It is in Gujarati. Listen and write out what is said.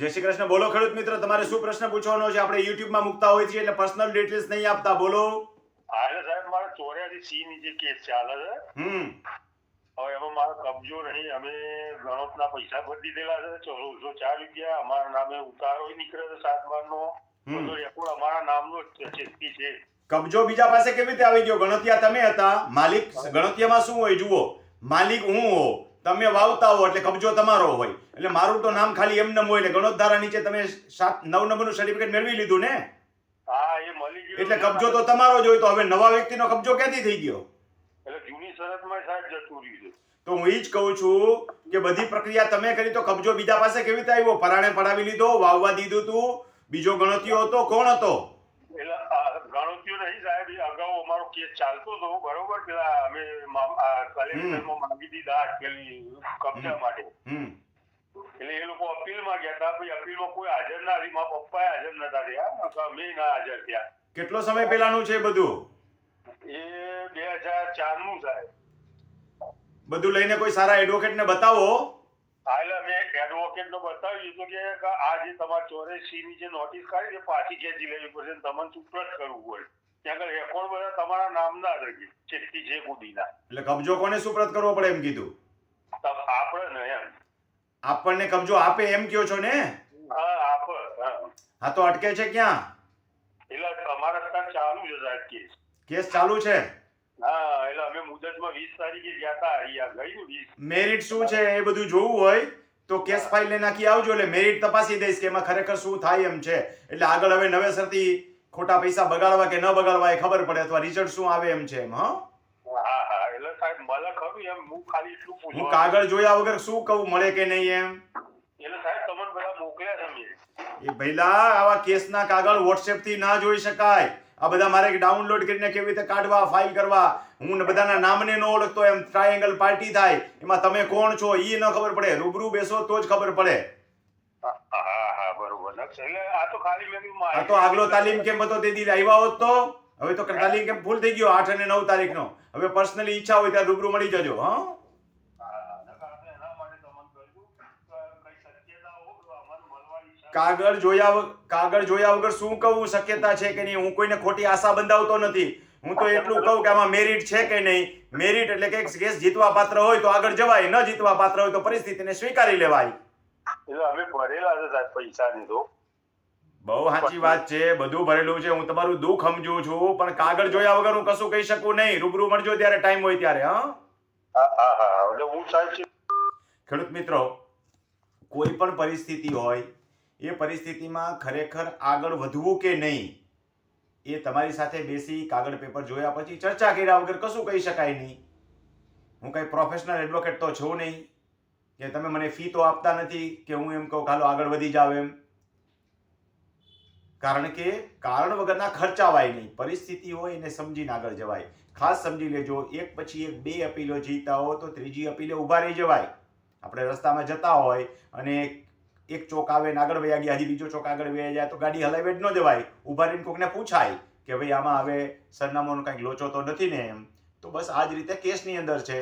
જય શ્રી કૃષ્ણ. બોલો ખેડૂત મિત્ર તમારે શું પ્રશ્ન પૂછવાનો છે? આપણે યુટ્યુબમાં મૂકતા હોય છીએ એટલે પર્સનલ ડિટેલ્સ નહીં આપતા. બોલો. હાલે સાહેબ મારે ચોર્યાસી સી નીચે કેસ ચાલે છે હમ. હવે એમાં મારો કબજો નહીં. અમે ગણતના પૈસા ભરી દીધેલા છે. ચૌદસો ચાર રૂપિયા અમારા નામે ઉતારો નીકળે છે સાત બાર નો બધો રેકોર્ડ અમારા નામનો જ ચેતકી છે. કબજો બીજા પાસે કેવી રીતે આવી ગયો? ગણતિયા તમે હતા. માલિક ગણતિયામાં શું હોય? જુઓ. માલિક હું હો તમે વાવતા હો એટલે કબજો તમારો હોય. એટલે મારું તો નામ ખાલી એમ નમ હોય એટલે ગણોતધારા નીચે તમે સાત નવ નંબરનું સર્ટિફિકેટ મેળવી લીધું ને? હા એ મળી ગયું એટલે કબજો તો તમારો જ હોય તો હવે નવા વ્યક્તિનો કબજો ક્યાંથી થઈ ગયો? એટલે જૂની શરતમાં સાહેબ જતું રહ્યું તો હું એ જ કહું છું કે બધી પ્રક્રિયા તમે કરી તો કબજો બીજા પાસે કેવી રીતે આવ્યો? પરાણે પડાવી લીધો વાવવા દીધું તું બીજો ગણતીયો હતો કોણ હતો? એટલે આ નહીં સાહેબ અગાઉ કેસ ચાલતો હતો બરોબર પેલા અમે કલેક્ટરમાં માંગી દીધા પેલી કબજા માટે. એટલે એ લોકો અપીલમાં ગયા હતા ભાઈ અપીલમાં કોઈ હાજર ના હતી મારા પપ્પા હાજર નતા થયા અમે ના હાજર થયા. કેટલો સમય પહેલાનું છે બધું? એ બે હજાર ચારનું સાહેબ. બધું લઈને કોઈ સારા એડવોકેટ ને બતાવો? એટલે મેં એડવોકેટ નો બતાવ્યું તો કે કે આ જે તમારે ચોરેસી ની જે નોટિસ કાઢી છે પાછી ખેંચી લેવી પડશે તમને ચૂકવત કરવું હોય. આગળ રેકોર્ડ બધા તમારા નામના જ રહે ચેટકી છે કુદીના એટલે કબજો કોને સુપ્રત કરવો પડે એમ કીધું? આપણે ને એમ. આપણને કબજો આપે એમ કયો છો ને? હા આપ હા. તો અટકે છે ક્યાં? એટલે અમારા ત્યાં ચાલુ છે સાહેબ કેસ. કેસ ચાલુ છે? હા એટલે અમે મુદતમાં વીસ તારીખે ગયા હતા અહીંયા ગઈ ને વીસ. મેરિટ શું છે એ બધું જોવું હોય તો કેસ ફાઇલ લઈને નાખી આવજો એટલે મેરિટ તપાસી દઈશ કે એમાં ખરેખર શું થાય એમ છે. એટલે આગળ હવે નવેસરથી ખોટા પૈસા બગાડવા કે ન બગાડવા એ ખબર પડે અથવા રિઝલ્ટ શું આવે એમ છે એમ હા? હા કાગળ જોયા વગર શું કહું મળે કે નહીં એમ? એ ભઈલા આવા કેસના કાગળ WhatsApp થી ના જોઈ શકાય. આ બધા મારે ડાઉનલોડ કરીને કેવી રીતે કાઢવા ફાઇલ કરવા? હું બધાના નામને ન ઓળખતો એમ ટ્રાયેંગલ પાર્ટી થાય. એમાં તમે કોણ છો એ ન ખબર પડે. રૂબરૂ બેસો તો જ ખબર પડે. એટલે આ તો ખાલી મેં આ તો આગલો તાલીમ કેમ્પ હતો તે દી આવ્યા હોત તો? હવે તો તાલીમ કેમ્પ ફૂલ થઈ ગયો આઠ અને નવ તારીખનો? હવે પર્સનલી ઈચ્છા હોય ત્યાં રૂબરૂ મળી જજો હા. કાગળ જોયા કાગળ જોયા વગર શું કહું? શક્યતા છે કે નહીં? હું કોઈને ખોટી આશા બંધાવતો નથી. હું તો એટલું કહું કે આમાં મેરિટ છે કે નહીં? મેરિટ એટલે કે કેસ જીતવા પાત્ર હોય તો આગળ જવાય ન જીતવા પાત્ર હોય તો પરિસ્થિતિને સ્વીકારી લેવાય. એટલે અમે ભરેલા હતા પૈસા પૈસાની તો. બહુ સાચી વાત છે બધું ભરેલું છે હું તમારું દુઃખ સમજુ છું પણ કાગળ જોયા વગર હું કશું કહી શકું નહીં. રૂબરૂ મળજો ત્યારે ટાઈમ હોય ત્યારે હા? હા હા હા એટલે હું સાહેબ છે. ખેડૂત મિત્રો કોઈ પણ પરિસ્થિતિ હોય એ પરિસ્થિતિમાં ખરેખર આગળ વધવું કે નહીં એ તમારી સાથે બેસી કાગળ પેપર જોયા પછી ચર્ચા કર્યા વગર કશું કહી શકાય નહીં. હું કંઈ પ્રોફેશનલ એડવોકેટ તો છું નહીં કે તમે મને ફી તો આપતા નથી કે હું એમ કહું હાલો આગળ વધી જાવ એમ. કારણ કે કારણ વગરના ખર્ચાવાય નહીં. પરિસ્થિતિ હોય એને સમજીને આગળ જવાય. ખાસ સમજી લેજો, એક પછી એક બે અપીલો જીતા હો તો ત્રીજી અપીલે ઊભા રહી જવાય. આપણે રસ્તામાં જતા હોય અને એક ચોક આવે ને આગળ વયા ગયા, હજી બીજો ચોક આગળ વયા જાય તો ગાડી હલાવે જ ન જવાય ઊભા રહીને કોકને પૂછાય કે ભાઈ આમાં હવે સરનામાનો કાંઈક લોચો તો નથી ને એમ. તો બસ આ જ રીતે કેસની અંદર છે.